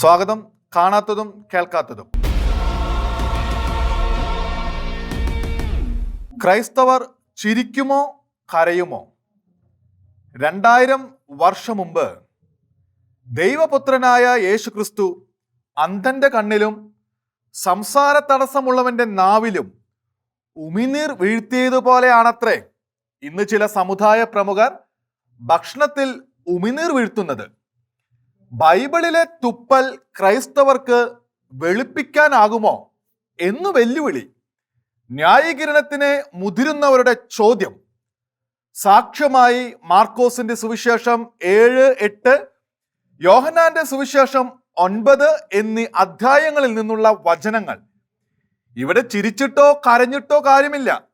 സ്വാഗതം. കാണാത്തതും കേൾക്കാത്തതും. ക്രൈസ്തവർ ചിരിക്കുമോ കരയുമോ? രണ്ടായിരം വർഷം മുമ്പ് ദൈവപുത്രനായ യേശുക്രിസ്തു അന്ധന്റെ കണ്ണിലും സംസാര തടസ്സമുള്ളവന്റെ നാവിലും ഉമിനീർ വീഴ്ത്തിയതുപോലെയാണത്രേ ഇന്ന് ചില സമുദായ പ്രമുഖർ ഭക്ഷണത്തിൽ ഉമിനീർ വീഴ്ത്തുന്നത്. ബൈബിളിലെ തുപ്പൽ ക്രൈസ്തവർക്ക് വെളുപ്പിക്കാനാകുമോ എന്ന് വെല്ലുവിളി. ന്യായീകരണത്തിന് മുതിരുന്നവരുടെ ചോദ്യം. സാക്ഷ്യമായി മാർക്കോസിന്റെ സുവിശേഷം ഏഴ് എട്ട് യോഹനാന്റെ സുവിശേഷം ഒൻപത് എന്നീ അധ്യായങ്ങളിൽ നിന്നുള്ള വചനങ്ങൾ. ഇവിടെ ചിരിച്ചിട്ടോ കരഞ്ഞിട്ടോ കാര്യമില്ല.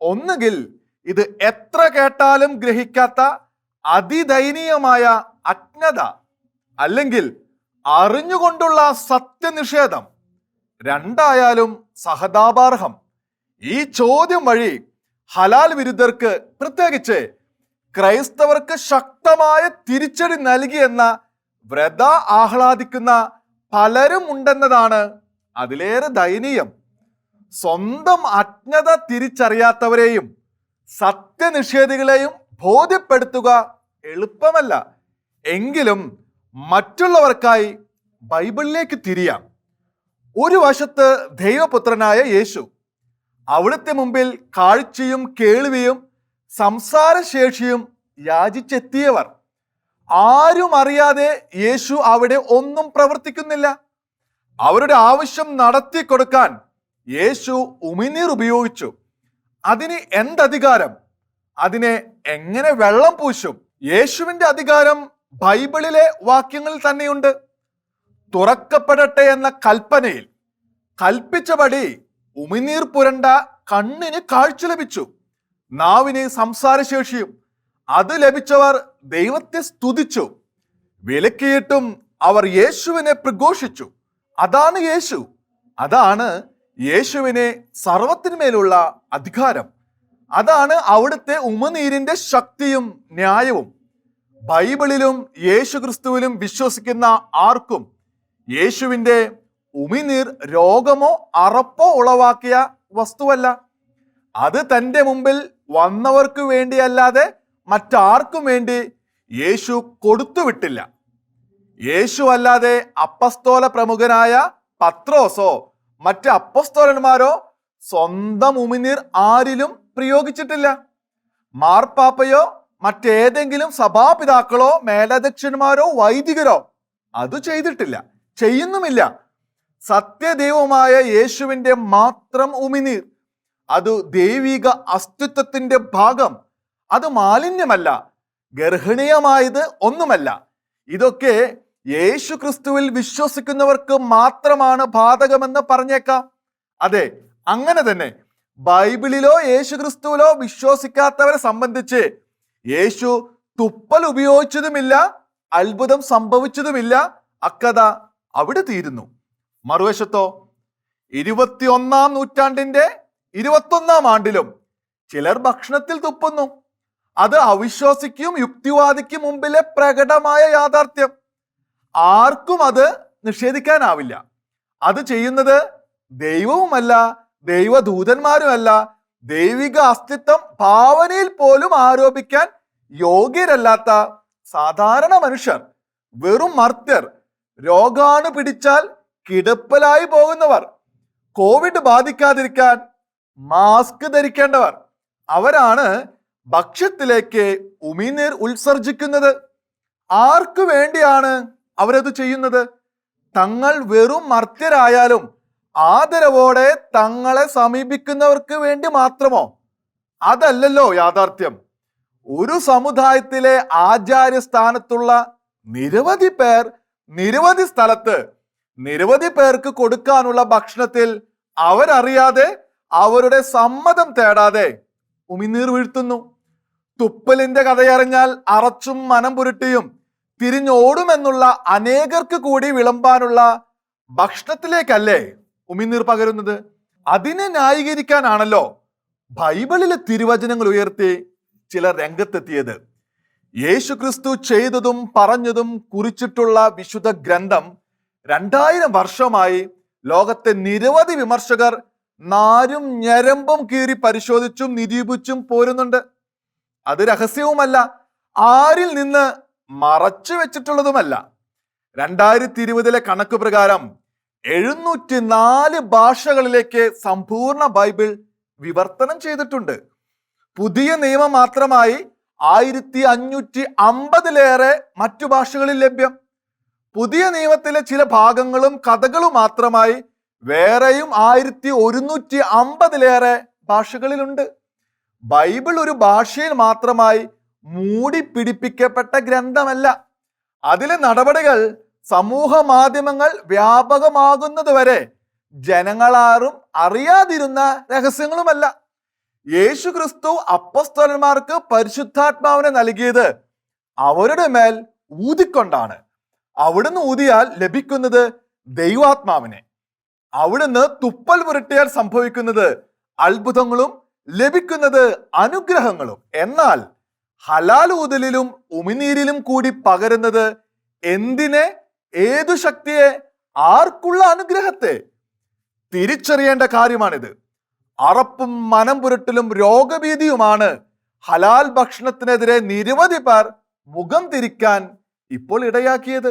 ഒന്നുകിൽ ഇത് എത്ര കേട്ടാലും ഗ്രഹിക്കാത്ത അതിദയനീയമായ അജ്ഞത അല്ലെങ്കിൽ അറിഞ്ഞുകൊണ്ടുള്ള സത്യനിഷേധം. രണ്ടായാലും സഹതാപാർഹം. ഈ ചോദ്യം വഴി ഹലാൽ വിരുദ്ധർക്ക് പ്രത്യേകിച്ച് ക്രൈസ്തവർക്ക് ശക്തമായ തിരിച്ചടി നൽകിയെന്ന വ്രത ആഹ്ലാദിക്കുന്ന പലരും ഉണ്ടെന്നതാണ് അതിലേറെ ദയനീയം. സ്വന്തം അജ്ഞത തിരിച്ചറിയാത്തവരെയും സത്യനിഷേധികളെയും ബോധ്യപ്പെടുത്തുക എളുപ്പമല്ല. എങ്കിലും മറ്റുള്ളവർക്കായി ബൈബിളിലേക്ക് തിരിയാം. ഒരു വശത്ത് ദൈവപുത്രനായ യേശു അവിടുത്തെ മുമ്പിൽ കാഴ്ചയും കേൾവിയും സംസാരശേഷിയും യാചിച്ചെത്തിയവർ. ആരും അറിയാതെ യേശു അവിടെ ഒന്നും പ്രവർത്തിക്കുന്നില്ല. അവരുടെ ആവശ്യം നടത്തി കൊടുക്കാൻ യേശു ഉമിനീർ ഉപയോഗിച്ചു. അതിന് എന്തധികാരം? അതിനെ എങ്ങനെ വെള്ളം പൂശും? യേശുവിന്റെ അധികാരം ബൈബിളിലെ വാക്യങ്ങളിൽ തന്നെയുണ്ട്. തുറക്കപ്പെടട്ടെ എന്ന കൽപ്പനയിൽ കൽപ്പിച്ചപടി ഉമിനീർ പുരണ്ട കണ്ണിന് കാഴ്ച ലഭിച്ചു. നാവിന് സംസാരശേഷിയും അത് ലഭിച്ചവർ ദൈവത്തെ സ്തുതിച്ചു. വിലക്കിയിട്ടും അവർ യേശുവിനെ പ്രഘോഷിച്ചു. അതാണ് യേശു. അതാണ് യേശുവിനെ സർവത്തിന്മേലുള്ള അധികാരം. അതാണ് അവിടുത്തെ ഉമനീരിന്റെ ശക്തിയും ന്യായവും. ബൈബിളിലും യേശുക്രിസ്തുവിലും വിശ്വസിക്കുന്ന ആർക്കും യേശുവിന്റെ ഉമിനീർ രോഗമോ അറപ്പോ ഉളവാക്കിയ വസ്തുവല്ല. അത് തന്റെ മുമ്പിൽ വന്നവർക്ക് വേണ്ടിയല്ലാതെ മറ്റാർക്കും വേണ്ടി യേശു കൊടുത്തുവിട്ടില്ല. യേശു അല്ലാതെ അപ്പസ്തോല പ്രമുഖനായ പത്രോസോ മറ്റ് അപ്പസ്തോലന്മാരോ സ്വന്തം ഉമിനീർ ആരിലും പ്രയോഗിച്ചിട്ടില്ല. മാർപ്പാപ്പയോ മറ്റേതെങ്കിലും സഭാപിതാക്കളോ മേലധ്യക്ഷന്മാരോ വൈദികരോ അത് ചെയ്തിട്ടില്ല. ചെയ്യുന്നുമില്ല. സത്യദൈവമായ യേശുവിന്റെ മാത്രം ഉമിനീർ അത് ദൈവിക അസ്തിത്വത്തിന്റെ ഭാഗം അത് മാലിന്യമല്ല ഗർഹണീയമായത് ഒന്നുമല്ല. ഇതൊക്കെ യേശു ക്രിസ്തുവിൽ വിശ്വസിക്കുന്നവർക്ക് മാത്രമാണ് ബാധകമെന്ന് പറഞ്ഞേക്കാം. അതെ അങ്ങനെ തന്നെ ബൈബിളിലോ യേശു ക്രിസ്തുവിലോ വിശ്വസിക്കാത്തവരെ സംബന്ധിച്ച് യേശു തുപ്പൽ ഉപയോഗിച്ചതുമില്ല അത്ഭുതം സംഭവിച്ചതുമില്ല അക്കഥ അവിടെ തീരുന്നു. മറുവശത്തോ ഇരുപത്തിയൊന്നാം നൂറ്റാണ്ടിന്റെ ഇരുപത്തൊന്നാം ആണ്ടിലും ചിലർ ഭക്ഷണത്തിൽ തുപ്പുന്നു. അത് അവിശ്വാസിക്കും യുക്തിവാദിക്കും മുമ്പിലെ പ്രകടമായ യാഥാർത്ഥ്യം. ആർക്കും അത് നിഷേധിക്കാനാവില്ല. അത് ചെയ്യുന്നത് ദൈവവുമല്ല ദൈവദൂതന്മാരുമല്ല ദൈവിക അസ്തിത്വം ഭാവനയിൽ പോലും ആരോപിക്കാൻ യോഗ്യരല്ലാത്ത സാധാരണ മനുഷ്യർ വെറും മർത്യർ രോഗാണു പിടിച്ചാൽ കിടപ്പലായി പോകുന്നവർ കോവിഡ് ബാധിക്കാതിരിക്കാൻ മാസ്ക് ധരിക്കേണ്ടവർ അവരാണ് ഭക്ഷ്യത്തിലേക്ക് ഉമിനീർ ഉത്സർജിക്കുന്നത്. ആർക്കു വേണ്ടിയാണ് അവരത് ചെയ്യുന്നത്? തങ്ങൾ വെറും മർത്യരായാലും ആദരവോടെ തങ്ങളെ സമീപിക്കുന്നവർക്ക് വേണ്ടി മാത്രമോ? അതല്ലല്ലോ യാഥാർത്ഥ്യം. ഒരു സമുദായത്തിലെ ആചാര്യ സ്ഥാനത്തുള്ള നിരവധി പേർ നിരവധി സ്ഥലത്ത് നിരവധി പേർക്ക് കൊടുക്കാനുള്ള ഭക്ഷണത്തിൽ അവരറിയാതെ അവരുടെ സമ്മതം തേടാതെ ഉമിനീർ വീഴ്ത്തുന്നു. തുപ്പലിന്റെ കഥയറിഞ്ഞാൽ അറച്ചും മനം പുരുട്ടിയും തിരിഞ്ഞോടുമെന്നുള്ള അനേകർക്ക് കൂടി വിളമ്പാനുള്ള ഭക്ഷണത്തിലേക്കല്ലേ? ഉമിനീർ പകരുന്നത്? അതിനെ ന്യായീകരിക്കാനാണല്ലോ ബൈബിളിലെ തിരുവചനങ്ങൾ ഉയർത്തി ചില രംഗത്തെത്തിയത്. യേശുക്രിസ്തു ചെയ്തതും പറഞ്ഞതും കുറിച്ചിട്ടുള്ള വിശുദ്ധ ഗ്രന്ഥം രണ്ടായിരം വർഷമായി ലോകത്തെ നിരവധി വിമർശകർ നാരും ഞരമ്പും കീറി പരിശോധിച്ചും നിരൂപിച്ചും പോരുന്നുണ്ട്. അത് രഹസ്യവുമല്ല ആരിൽ നിന്ന് മറച്ചു വെച്ചിട്ടുള്ളതുമല്ല രണ്ടായിരത്തി ഇരുപതിലെ കണക്ക് പ്രകാരം എഴുന്നൂറ്റി നാല് ഭാഷകളിലേക്ക് സമ്പൂർണ ബൈബിൾ വിവർത്തനം ചെയ്തിട്ടുണ്ട്. പുതിയ നിയമം മാത്രമായി ആയിരത്തി അഞ്ഞൂറ്റി അമ്പതിലേറെ മറ്റു ഭാഷകളിൽ ലഭ്യം. പുതിയ നിയമത്തിലെ ചില ഭാഗങ്ങളും കഥകളും മാത്രമായി വേറെയും ആയിരത്തി ഒരുന്നൂറ്റി അമ്പതിലേറെ ഭാഷകളിലുണ്ട്. ബൈബിൾ ഒരു ഭാഷയിൽ മാത്രമായി മൂടി പിടിപ്പിക്കപ്പെട്ട ഗ്രന്ഥമല്ല. അതിലെ നടപടികൾ സമൂഹ മാധ്യമങ്ങൾ വ്യാപകമാകുന്നത് വരെ ജനങ്ങളാരും അറിയാതിരുന്ന രഹസ്യങ്ങളുമല്ല. യേശു ക്രിസ്തു അപ്പസ്തോലന്മാർക്ക് പരിശുദ്ധാത്മാവിനെ നൽകിയത് അവരുടെ മേൽ ഊതിക്കൊണ്ടാണ്. അവിടുന്ന് ഊതിയാൽ ലഭിക്കുന്നത് ദൈവാത്മാവിനെ. അവിടുന്ന് തുപ്പൽ പുരട്ടിയാൽ സംഭവിക്കുന്നത് അത്ഭുതങ്ങളും ലഭിക്കുന്നത് അനുഗ്രഹങ്ങളും. എന്നാൽ ഹലാൽ ഊതലിലും ഉമിനീരിലും കൂടി പകരുന്നത് എന്തിനെ ഏതു ശക്തിയെ ആർക്കുള്ള അനുഗ്രഹത്തെ തിരിച്ചറിയേണ്ട കാര്യമാണിത്. അറപ്പും മനം പുരട്ടലും രോഗഭീതിയുമാണ് ഹലാൽ ഭക്ഷണത്തിനെതിരെ നിരവധി പേർ മുഖം തിരിക്കാൻ ഇപ്പോൾ ഇടയാക്കിയത്.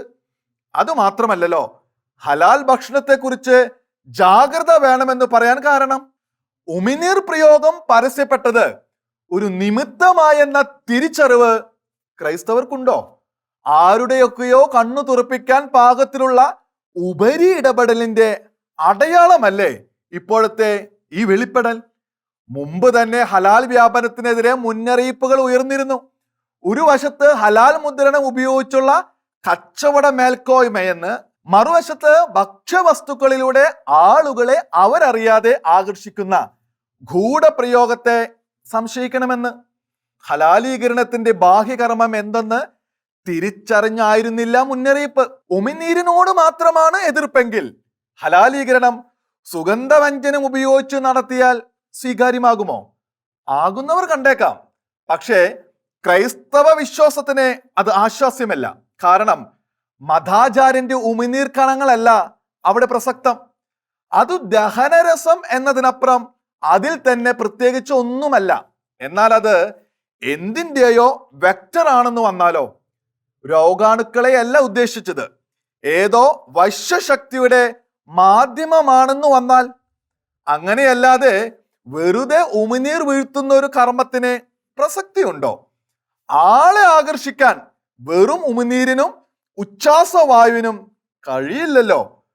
അതുമാത്രമല്ലല്ലോ ഹലാൽ ഭക്ഷണത്തെക്കുറിച്ച് ജാഗ്രത വേണമെന്ന് പറയാൻ കാരണം ഉമിനീർ പ്രയോഗം പരസ്യപ്പെട്ടത് ഒരു നിമിത്തമായെന്ന തിരിച്ചറിവ് ക്രൈസ്തവർക്കുണ്ടോ? ആരുടെയൊക്കെയോ കണ്ണു തുറപ്പിക്കാൻ പാകത്തിലുള്ള ഉപരി ഇടപെടലിന്റെ അടയാളമല്ലേ ഇപ്പോഴത്തെ ഈ വെളിപ്പെടൽ? മുമ്പ് തന്നെ ഹലാൽ വ്യാപനത്തിനെതിരെ മുന്നറിയിപ്പുകൾ ഉയർന്നിരുന്നു. ഒരു വശത്ത് ഹലാൽ മുദ്രണം ഉപയോഗിച്ചുള്ള കച്ചവട മേൽക്കോയ്മയെന്ന് മറുവശത്ത് ഭക്ഷ്യവസ്തുക്കളിലൂടെ ആളുകളെ അവരറിയാതെ ആകർഷിക്കുന്ന ഗൂഢപ്രയോഗത്തെ സംശയിക്കണമെന്ന്. ഹലാലീകരണത്തിന്റെ ബാഹ്യകർമ്മം എന്തെന്ന് തിരിച്ചറിഞ്ഞായിരുന്നില്ല മുന്നറിയിപ്പ്. ഉമിനീരിനോട് മാത്രമാണ് എതിർപ്പെങ്കിൽ ഹലാലീകരണം സുഗന്ധവ്യഞ്ജനം ഉപയോഗിച്ച് നടത്തിയാൽ സ്വീകാര്യമാകുമോ? ആകുന്നവർ കണ്ടേക്കാം. പക്ഷേ ക്രൈസ്തവ വിശ്വാസത്തിന് അത് ആശ്വാസ്യമല്ല. കാരണം മതാചാര്യന്റെ ഉമിനീർ കണങ്ങളല്ല അവിടെ പ്രസക്തം. അത് ദഹനരസം എന്നതിനപ്പുറം അതിൽ തന്നെ പ്രത്യേകിച്ച് ഒന്നുമല്ല. എന്നാൽ അത് എന്തിന്റെയോ വെക്ടർ ആണെന്ന് വന്നാലോ രോഗാണുക്കളെയല്ല ഉദ്ദേശിച്ചത്. ഏതോ വശ്യശക്തിയുടെ മാധ്യമമാണെന്ന് വന്നാൽ അങ്ങനെയല്ലാതെ വെറുതെ ഉമിനീർ വീഴ്ത്തുന്ന ഒരു കർമ്മത്തിന് പ്രസക്തിയുണ്ടോ? ആളെ ആകർഷിക്കാൻ വെറും ഉമിനീരിനും ഉച്ഛാസവായുവിനും കഴിയില്ലല്ലോ.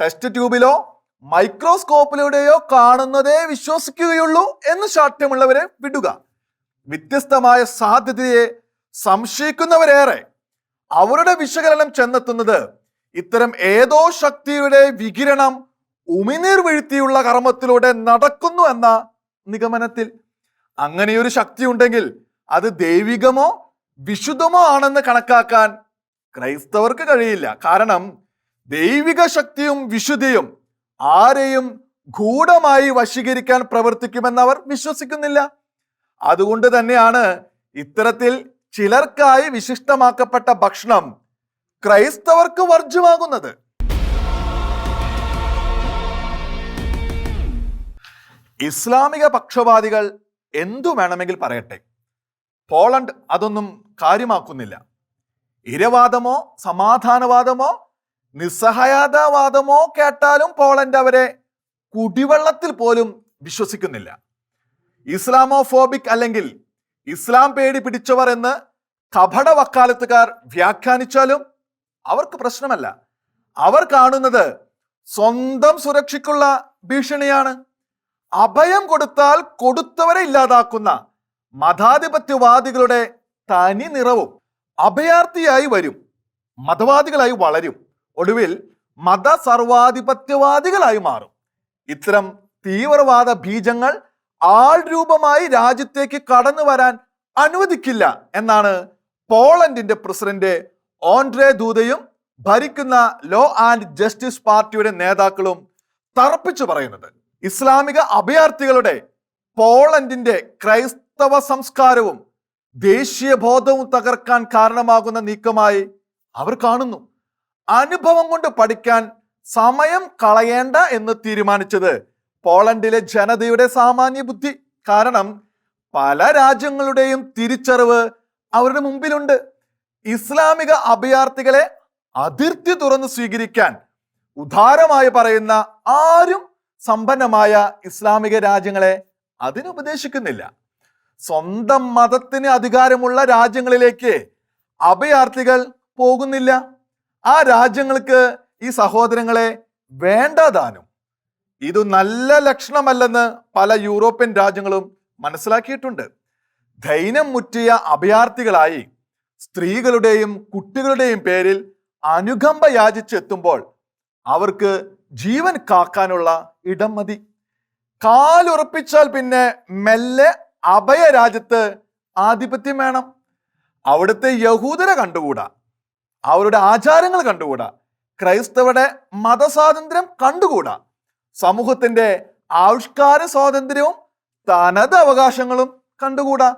ടെസ്റ്റ് ട്യൂബിലോ മൈക്രോസ്കോപ്പിലൂടെയോ കാണുന്നതേ വിശ്വസിക്കുകയുള്ളൂ എന്ന് ശാഠ്യമുള്ളവരെ വിടുക. വ്യത്യസ്തമായ സാധ്യതയെ സംശയിക്കുന്നവരേറെ. അവരുടെ വിശകലനം ചെന്നെത്തുന്നത് ഇത്തരം ഏതോ ശക്തിയുടെ വികിരണം ഉമിനീർ വീഴ്ത്തിയുള്ള കർമ്മത്തിലൂടെ നടക്കുന്നു എന്ന നിഗമനത്തിൽ. അങ്ങനെയൊരു ശക്തി ഉണ്ടെങ്കിൽ അത് ദൈവികമോ വിശുദ്ധമോ ആണെന്ന് കണക്കാക്കാൻ ക്രൈസ്തവർക്ക് കഴിയില്ല. കാരണം ദൈവിക ശക്തിയും വിശുദ്ധിയും ആരെയും ഗൂഢമായി വശീകരിക്കാൻ പ്രവർത്തിക്കുമെന്ന് അവർ വിശ്വസിക്കുന്നില്ല. അതുകൊണ്ട് തന്നെയാണ് ഇത്തരത്തിൽ ചിലർക്കായി വിശിഷ്ടമാക്കപ്പെട്ട ഭക്ഷണം ക്രൈസ്തവർക്ക് വർജ്യമാകുന്നത് ഇസ്ലാമിക പക്ഷപാതികൾ എന്തു വേണമെങ്കിൽ പറയട്ടെ. പോളണ്ട് അതൊന്നും കാര്യമാക്കുന്നില്ല. ഇരവാദമോ സമാധാനവാദമോ നിസ്സഹായതാവാദമോ കേട്ടാലും പോളണ്ട് അവരെ കുടിവെള്ളത്തിൽ പോലും വിശ്വസിക്കുന്നില്ല. ഇസ്ലാമോഫോബിക് അല്ലെങ്കിൽ ഇസ്ലാം പേടി പിടിച്ചവർ എന്ന് കപട വക്കാലത്തുകാർ വ്യാഖ്യാനിച്ചാലും അവർക്ക് പ്രശ്നമല്ല. അവർ കാണുന്നത് സ്വന്തം സുരക്ഷയ്ക്കുള്ള ഭീഷണിയാണ്. അഭയം കൊടുത്താൽ കൊടുത്തവരെ ഇല്ലാതാക്കുന്ന മതാധിപത്യവാദികളുടെ തനി നിറവും അഭയാർത്ഥിയായി വരും. മതവാദികളായി വളരും. ഒടുവിൽ മത സർവാധിപത്യവാദികളായി മാറും. ഇത്തരം തീവ്രവാദ ബീജങ്ങൾ ആൾ രൂപമായി രാജ്യത്തേക്ക് കടന്നു വരാൻ അനുവദിക്കില്ല എന്നാണ് പോളണ്ടിന്റെ പ്രസിഡന്റ് ഓൺഡ്രേ ദൂതയും ഭരിക്കുന്ന ലോ ആൻഡ് ജസ്റ്റിസ് പാർട്ടിയുടെ നേതാക്കളും തറപ്പിച്ചു പറയുന്നത്. ഇസ്ലാമിക അഭയാർത്ഥികളുടെ പോളണ്ടിന്റെ ക്രൈസ്തവ സംസ്കാരവും ദേശീയ ബോധവും തകർക്കാൻ കാരണമാകുന്ന നീക്കമായി അവർ കാണുന്നു. അനുഭവം കൊണ്ട് പഠിക്കാൻ സമയം കളയേണ്ട എന്ന് തീരുമാനിച്ചത് പോളണ്ടിലെ ജനതയുടെ സാമാന്യ ബുദ്ധി. കാരണം പല രാജ്യങ്ങളുടെയും തിരിച്ചറിവ് അവരുടെ മുമ്പിലുണ്ട്. ഇസ്ലാമിക അഭയാർത്ഥികളെ അതിർത്തി തുറന്ന് സ്വീകരിക്കാൻ ഉദാരമായി പറയുന്ന ആരും സമ്പന്നമായ ഇസ്ലാമിക രാജ്യങ്ങളെ അതിനുപദേശിക്കുന്നില്ല സ്വന്തം മതത്തിന് അധികാരമുള്ള രാജ്യങ്ങളിലേക്ക് അഭയാർത്ഥികൾ പോകുന്നില്ല. ആ രാജ്യങ്ങൾക്ക് ഈ സഹോദരങ്ങളെ വേണ്ടതാനും ഇത് നല്ല ലക്ഷണമല്ലെന്ന് പല യൂറോപ്യൻ രാജ്യങ്ങളും മനസ്സിലാക്കിയിട്ടുണ്ട്. ധൈന്യം മുറ്റിയ അഭയാർത്ഥികളായി സ്ത്രീകളുടെയും കുട്ടികളുടെയും പേരിൽ അനുകമ്പ യാചിച്ചെത്തുമ്പോൾ അവർക്ക് ജീവൻ കാക്കാനുള്ള ഇടം മതി. കാലുറപ്പിച്ചാൽ പിന്നെ മെല്ലെ അഭയ രാജ്യത്ത് ആധിപത്യം വേണം. അവിടുത്തെ യഹൂദരെ കണ്ടുകൂടാ. അവരുടെ ആചാരങ്ങൾ കണ്ടുകൂടാ. ക്രൈസ്തവരുടെ മതസ്വാതന്ത്ര്യം കണ്ടുകൂടാ. സമൂഹത്തിന്റെ ആവിഷ്കാര സ്വാതന്ത്ര്യവും തനത് അവകാശങ്ങളും കണ്ടുകൂടാ?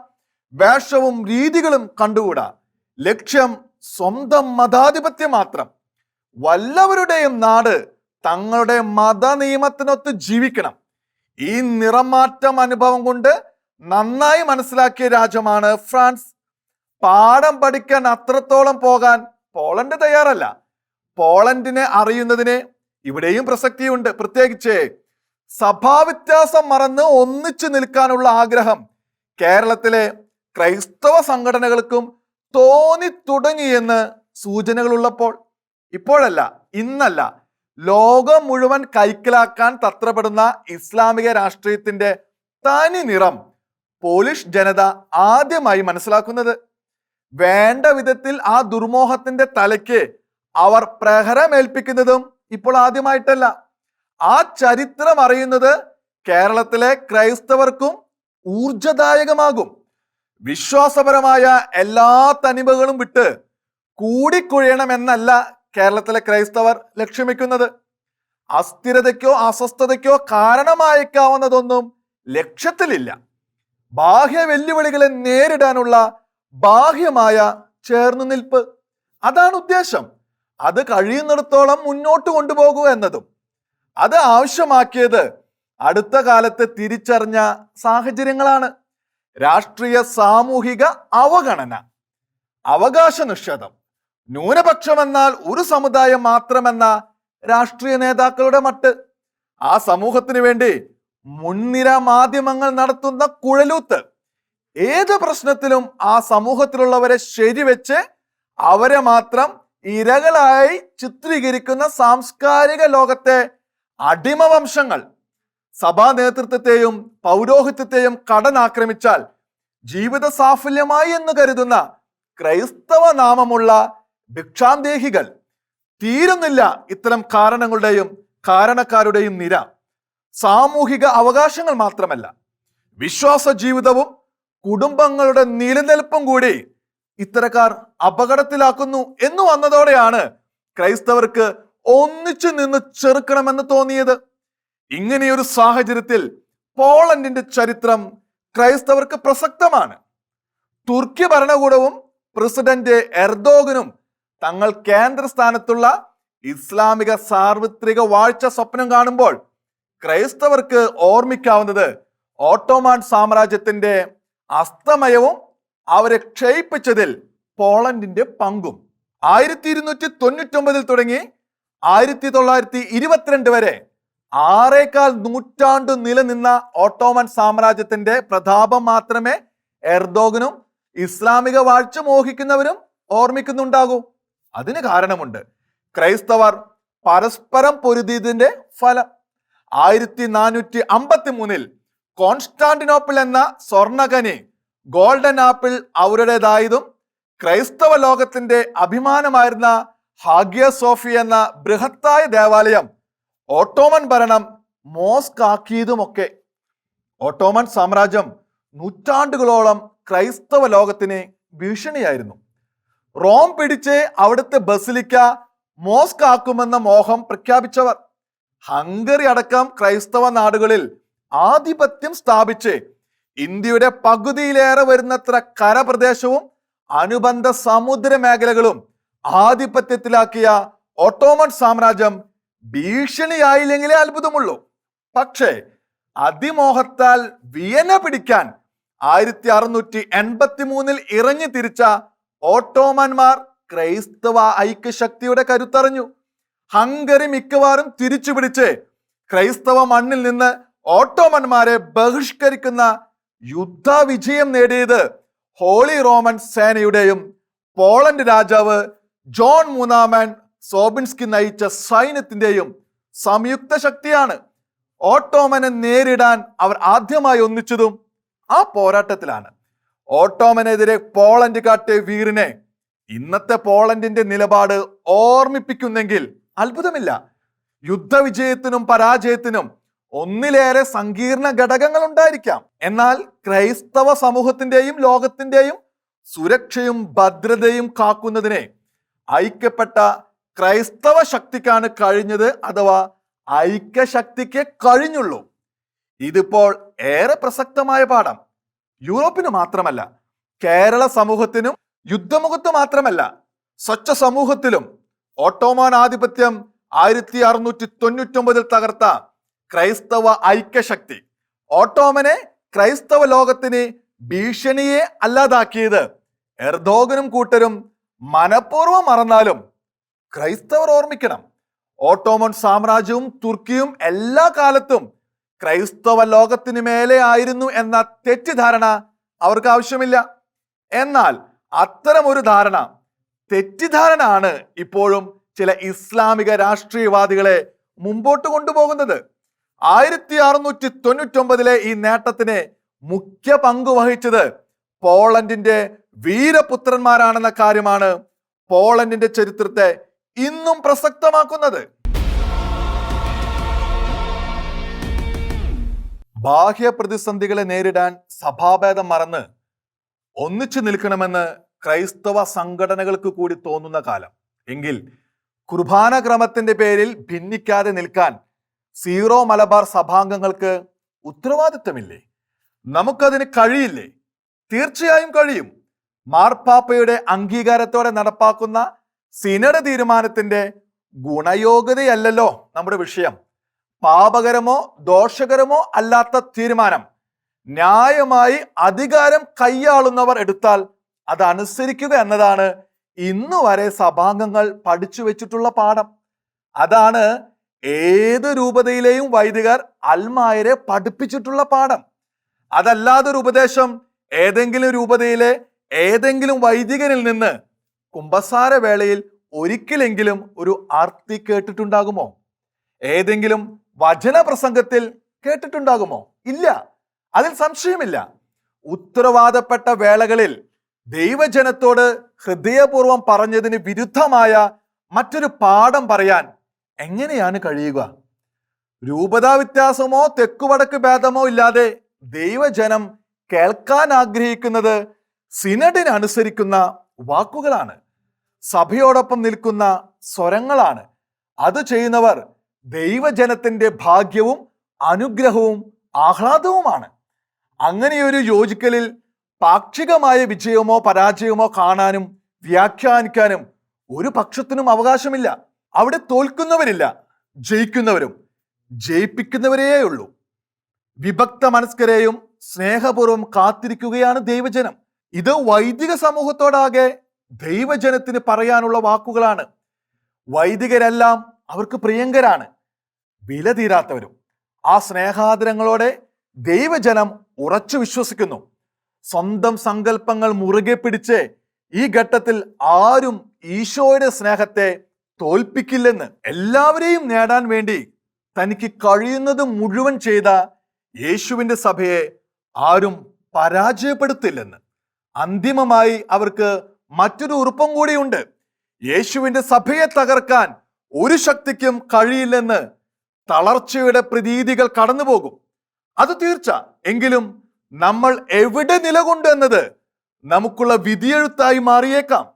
വേഷവും രീതികളും കണ്ടുകൂടാ? ലക്ഷ്യം സ്വന്തം മതാധിപത്യം മാത്രം. വല്ലവരുടെയും നാട് തങ്ങളുടെ മത നിയമത്തിനൊത്ത് ജീവിക്കണം. ഈ നിറമാറ്റം അനുഭവം കൊണ്ട് നന്നായി മനസ്സിലാക്കിയ രാജ്യമാണ് ഫ്രാൻസ്. പാഠം പഠിക്കാൻ അത്രത്തോളം പോകാൻ പോളണ്ട് തയ്യാറല്ല. പോളണ്ടിനെ അറിയുന്നതിന് ഇവിടെയും പ്രസക്തിയുണ്ട്. പ്രത്യേകിച്ച് സഭാവ്യത്യാസം മറന്ന് ഒന്നിച്ചു നിൽക്കാനുള്ള ആഗ്രഹം കേരളത്തിലെ ക്രൈസ്തവ സംഘടനകൾക്കും തോന്നി തുടങ്ങിയെന്ന് സൂചനകളുള്ളപ്പോൾ ഇപ്പോഴല്ല ഇന്നല്ല ലോകം മുഴുവൻ കൈക്കലാക്കാൻ തത്രപ്പെടുന്ന ഇസ്ലാമിക രാഷ്ട്രീയത്തിന്റെ തനി നിറം പോളിഷ് ജനത ആദ്യമായി മനസ്സിലാക്കുന്നത്. വേണ്ട വിധത്തിൽ ആ ദുർമോഹത്തിന്റെ തലയ്ക്ക് അവർ പ്രഹരമേൽപ്പിക്കുന്നതും ഇപ്പോൾ ആദ്യമായിട്ടല്ല. ആ ചരിത്രം അറിയുന്നത് കേരളത്തിലെ ക്രൈസ്തവർക്കും ഊർജദായകമാകും വിശ്വാസപരമായ എല്ലാ തനിമകളും വിട്ട് കൂടിക്കുഴയണമെന്നല്ല കേരളത്തിലെ ക്രൈസ്തവർ ലക്ഷ്യമിക്കുന്നത്. അസ്ഥിരതയ്ക്കോ അസ്വസ്ഥതയ്ക്കോ കാരണമായേക്കാവുന്നതൊന്നും ലക്ഷ്യത്തിലില്ല. ബാഹ്യ വെല്ലുവിളികളെ നേരിടാനുള്ള ബാഹ്യമായ ചേർന്നു നിൽപ്പ് അതാണ് ഉദ്ദേശം. അത് കഴിയുന്നിടത്തോളം മുന്നോട്ട് കൊണ്ടുപോകൂ എന്നതും അത് ആവശ്യമാക്കിയത് അടുത്ത കാലത്ത് തിരിച്ചറിഞ്ഞ സാഹചര്യങ്ങളാണ്. രാഷ്ട്രീയ സാമൂഹിക അവഗണന അവകാശ നിഷേധം ന്യൂനപക്ഷമെന്നാൽ ഒരു സമുദായം മാത്രമെന്ന രാഷ്ട്രീയ നേതാക്കളുടെ മട്ട്. ആ സമൂഹത്തിന് വേണ്ടി മുൻനിര മാധ്യമങ്ങൾ നടത്തുന്ന കുഴലൂത്ത്. ഏത് പ്രശ്നത്തിലും ആ സമൂഹത്തിലുള്ളവരെ ശരിവെച്ച് അവരെ മാത്രം ഇരകളായി ചിത്രീകരിക്കുന്ന സാംസ്കാരിക ലോകത്തെ അടിമവംശങ്ങൾ സഭാ നേതൃത്വത്തെയും പൗരോഹിത്യത്തെയും കടനാക്രമിച്ചാൽ ജീവിത സാഫല്യമായി എന്ന് കരുതുന്ന ക്രൈസ്തവ നാമമുള്ള ഭിക്ഷാന്തേഹികൾ തീരുന്നില്ല ഇത്തരം കാരണങ്ങളുടെയും കാരണക്കാരുടെയും നിര. സാമൂഹിക അവകാശങ്ങൾ മാത്രമല്ല വിശ്വാസ ജീവിതവും കുടുംബങ്ങളുടെ നിലനിൽപ്പും കൂടി ഇത്തരക്കാർ അപകടത്തിലാക്കുന്നു എന്ന് വന്നതോടെയാണ് ക്രൈസ്തവർക്ക് ഒന്നിച്ചു നിന്ന് ചെറുക്കണമെന്ന് തോന്നിയത്. ഇങ്ങനെയൊരു സാഹചര്യത്തിൽ പോളണ്ടിന്റെ ചരിത്രം ക്രൈസ്തവർക്ക് പ്രസക്തമാണ്. തുർക്കി ഭരണകൂടവും പ്രസിഡന്റ് എർദോഗനും തങ്ങൾ കേന്ദ്ര സ്ഥാനത്തുള്ള ഇസ്ലാമിക സാർവത്രിക വാഴ്ച സ്വപ്നം കാണുമ്പോൾ ക്രൈസ്തവർക്ക് ഓർമ്മിക്കാവുന്നത് ഓട്ടോമാൻ സാമ്രാജ്യത്തിന്റെ അസ്തമയവും അവരെ ക്ഷയിപ്പിച്ചതിൽ പോളണ്ടിന്റെ പങ്കും. ആയിരത്തി ഇരുന്നൂറ്റി തൊണ്ണൂറ്റി ഒമ്പതിൽ തുടങ്ങി ആയിരത്തി തൊള്ളായിരത്തി ഇരുപത്തിരണ്ട് വരെ ആറേക്കാൽ നൂറ്റാണ്ട് നിലനിന്ന ഓട്ടോമൻ സാമ്രാജ്യത്തിന്റെ പ്രതാപം മാത്രമേ എർദോഗനും ഇസ്ലാമിക വാഴ്ച മോഹിക്കുന്നവരും ഓർമ്മിക്കുന്നുണ്ടാകൂ. അതിന് കാരണമുണ്ട്. ക്രൈസ്തവർ പരസ്പരം പൊരുതിയതിന്റെ ഫലം. ആയിരത്തി നാനൂറ്റി അമ്പത്തി മൂന്നിൽ കോൺസ്റ്റാന്റിനോപ്പിൾ എന്ന സ്വർണഖനി ഗോൾഡൻ ആപ്പിൾ അവരുടേതായതും ക്രൈസ്തവ ലോകത്തിന്റെ അഭിമാനമായിരുന്ന ഹാഗ്യ സോഫി എന്ന ബൃഹത്തായ ദേവാലയം ഓട്ടോമൻ ഭരണം മോസ്ക് ആക്കിയതുമൊക്കെ. ഓട്ടോമൻ സാമ്രാജ്യം നൂറ്റാണ്ടുകളോളം ക്രൈസ്തവ ലോകത്തിന് ഭീഷണിയായിരുന്നു. റോം പിടിച്ച് അവിടുത്തെ ബസിലിക്ക മോസ്കാക്കുമെന്ന മോഹം പ്രഖ്യാപിച്ചവർ. ഹംഗറി അടക്കം ക്രൈസ്തവ നാടുകളിൽ ആധിപത്യം സ്ഥാപിച്ച് ഇന്ത്യയുടെ പകുതിയിലേറെ വരുന്നത്ര കരപ്രദേശവും അനുബന്ധ സമുദ്ര മേഖലകളും ആധിപത്യത്തിലാക്കിയ ഓട്ടോമൻ സാമ്രാജ്യം ഭീഷണിയായില്ലെങ്കിലേ അത്ഭുതമുള്ളൂ. പക്ഷേ അതിമോഹത്താൽ വിയന പിടിക്കാൻ ആയിരത്തി അറുന്നൂറ്റി എൺപത്തി മൂന്നിൽ ഇറങ്ങി തിരിച്ച ഓട്ടോമന്മാർ ക്രൈസ്തവ ഐക്യശക്തിയുടെ കരുത്തറിഞ്ഞു. ഹംഗറി മിക്കവാറും തിരിച്ചു പിടിച്ച് ക്രൈസ്തവ മണ്ണിൽ നിന്ന് ഓട്ടോമന്മാരെ ബഹിഷ്കരിക്കുന്ന യുദ്ധ വിജയം നേടിയത് ഹോളി റോമൻ സേനയുടെയും പോളണ്ട് രാജാവ് ജോൺ മൂന്നാമൻ സോബിൻസ്കി നയിച്ച സൈന്യത്തിന്റെയും സംയുക്ത ശക്തിയാണ്. ഓട്ടോമനെ നേരിടാൻ അവർ ആദ്യമായി ഒന്നിച്ചതും ആ പോരാട്ടത്തിലാണ്. ഓട്ടോമനെതിരെ പോളണ്ട് കാട്ടിയ വീറിനെ ഇന്നത്തെ പോളണ്ടിന്റെ നിലപാട് ഓർമ്മിപ്പിക്കുന്നെങ്കിൽ അത്ഭുതമില്ല. യുദ്ധവിജയത്തിനും പരാജയത്തിനും ഒന്നിലേറെ സങ്കീർണ ഘടകങ്ങൾ ഉണ്ടായിരിക്കാം എന്നാൽ ക്രൈസ്തവ സമൂഹത്തിന്റെയും ലോകത്തിന്റെയും സുരക്ഷയും ഭദ്രതയും കാക്കുന്നതിനെ ഐക്യപ്പെട്ട ക്രൈസ്തവ ശക്തിക്കാണ് കഴിഞ്ഞത് അഥവാ ഐക്യശക്തിക്ക് കഴിഞ്ഞുള്ളൂ. ഇതിപ്പോൾ ഏറെ പ്രസക്തമായ പാഠം. യൂറോപ്പിന് മാത്രമല്ല കേരള സമൂഹത്തിനും യുദ്ധമുഖത്ത് മാത്രമല്ല സ്വച്ഛ സമൂഹത്തിലും ഓട്ടോമാൻ ആധിപത്യം ആയിരത്തി അറുന്നൂറ്റി തൊണ്ണൂറ്റൊമ്പതിൽ തകർത്ത ക്രൈസ്തവ ഐക്യശക്തി. ഓട്ടോമനെ ക്രൈസ്തവ ലോകത്തിന് ഭീഷണിയെ അല്ലാതാക്കിയത്. എർദോഗനും കൂട്ടരും മനഃപൂർവം മറന്നാലും ക്രൈസ്തവർ ഓർമ്മിക്കണം. ഓട്ടോമൻ സാമ്രാജ്യവും തുർക്കിയും എല്ലാ കാലത്തും ക്രൈസ്തവ ലോകത്തിന് മേലെ ആയിരുന്നു എന്ന തെറ്റിദ്ധാരണ അവർക്ക് ആവശ്യമില്ല എന്നാൽ അത്തരം ഒരു ധാരണ തെറ്റിദ്ധാരണ ആണ് ഇപ്പോഴും ചില ഇസ്ലാമിക രാഷ്ട്രീയവാദികളെ മുമ്പോട്ട് കൊണ്ടുപോകുന്നത്. ആയിരത്തി അറുന്നൂറ്റി തൊണ്ണൂറ്റൊമ്പതിലെ ഈ നേട്ടത്തിന് മുഖ്യ പങ്ക് വഹിച്ചത് പോളണ്ടിന്റെ വീരപുത്രന്മാരാണെന്ന കാര്യമാണ് പോളണ്ടിന്റെ ചരിത്രത്തെ ഇന്നും പ്രസക്തമാക്കുന്നത്. ബാഹ്യ പ്രതിസന്ധികളെ നേരിടാൻ സഭാഭേദം മറന്ന് ഒന്നിച്ചു നിൽക്കണമെന്ന് ക്രൈസ്തവ സംഘടനകൾക്ക് കൂടി തോന്നുന്ന കാലം. എങ്കിൽ കുർബാന ക്രമത്തിന്റെ പേരിൽ ഭിന്നിക്കാതെ നിൽക്കാൻ സീറോ മലബാർ സഭാംഗങ്ങൾക്ക് ഉത്തരവാദിത്തമില്ലേ? നമുക്കതിന് കഴിയില്ലേ? തീർച്ചയായും കഴിയും. മാർപ്പാപ്പയുടെ അംഗീകാരത്തോടെ നടപ്പാക്കുന്ന സിനഡ് തീരുമാനത്തിന്റെ ഗുണയോഗ്യതയല്ലല്ലോ നമ്മുടെ വിഷയം. പാപകരമോ ദോഷകരമോ അല്ലാത്ത തീരുമാനം. ന്യായമായി അധികാരം കൈയാളുന്നവർ എടുത്താൽ അതനുസരിക്കുക എന്നതാണ് ഇന്നുവരെ സഭാംഗങ്ങൾ പഠിച്ചു വെച്ചിട്ടുള്ള പാഠം. അതാണ് ഏത് രൂപതയിലെയും വൈദികർ അൽമായരെ പഠിപ്പിച്ചിട്ടുള്ള പാഠം. അതല്ലാതൊരു ഉപദേശം ഏതെങ്കിലും രൂപതയിലെ ഏതെങ്കിലും വൈദികനിൽ നിന്ന് കുംഭസാര വേളയിൽ ഒരിക്കലെങ്കിലും ഒരു ആർത്തി കേട്ടിട്ടുണ്ടാകുമോ? ഏതെങ്കിലും വചന പ്രസംഗത്തിൽ കേട്ടിട്ടുണ്ടാകുമോ? ഇല്ല. അതിൽ സംശയമില്ല. ഉത്തരവാദപ്പെട്ട വേളകളിൽ ദൈവജനത്തോട് ഹൃദയപൂർവം പറഞ്ഞതിന് വിരുദ്ധമായ മറ്റൊരു പാഠം പറയാൻ എങ്ങനെയാണ് കഴിയുക? രൂപതാ വ്യത്യാസമോ തെക്കുവടക്ക് ഭേദമോ ഇല്ലാതെ ദൈവജനം കേൾക്കാൻ ആഗ്രഹിക്കുന്നത് സിനഡിന് അനുസരിക്കുന്ന വാക്കുകളാണ്. സഭയോടൊപ്പം നിൽക്കുന്ന സ്വരങ്ങളാണ്. അത് ചെയ്യുന്നവർ ദൈവജനത്തിന്റെ ഭാഗ്യവും അനുഗ്രഹവും ആഹ്ലാദവുമാണ്. അങ്ങനെയൊരു യോജിക്കലിൽ പാക്ഷികമായ വിജയമോ പരാജയമോ കാണാനും വ്യാഖ്യാനിക്കാനും ഒരു പക്ഷത്തിനും അവകാശമില്ല. അവിടെ തോൽക്കുന്നവരില്ല ജയിക്കുന്നവരും. ജയിപ്പിക്കുന്നവരേ ഉള്ളൂ വിഭക്ത മനസ്കരെയും സ്നേഹപൂർവം കാത്തിരിക്കുകയാണ് ദൈവജനം. ഇത് വൈദിക സമൂഹത്തോടാകെ ദൈവജനത്തിന് പറയാനുള്ള വാക്കുകളാണ്. വൈദികരെല്ലാം അവർക്ക് പ്രിയങ്കരാണ്. വില തീരാത്തവരും. ആ സ്നേഹാദരങ്ങളോടെ ദൈവജനം ഉറച്ചു വിശ്വസിക്കുന്നു. സ്വന്തം സങ്കല്പങ്ങൾ മുറുകെ പിടിച്ച് ഈ ഘട്ടത്തിൽ ആരും ഈശോയുടെ സ്നേഹത്തെ തോൽപ്പിക്കില്ലെന്ന് എല്ലാവരെയും നേടാൻ വേണ്ടി തനിക്ക് കഴിയുന്നത് മുഴുവൻ ചെയ്ത യേശുവിന്റെ സഭയെ ആരും പരാജയപ്പെടുത്തില്ലെന്ന്. അന്തിമമായി അവർക്ക് മറ്റൊരു ഉറപ്പും കൂടിയുണ്ട്. യേശുവിന്റെ സഭയെ തകർക്കാൻ ഒരു ശക്തിക്കും കഴിയില്ലെന്ന് തളർച്ചയുടെ പ്രതീതികൾ കടന്നുപോകും. അത് തീർച്ച. എങ്കിലും നമ്മൾ എവിടെ നിലകൊണ്ടു എന്നത് നമുക്കുള്ള വിധിയെഴുത്തായി മാറിയേക്കാം.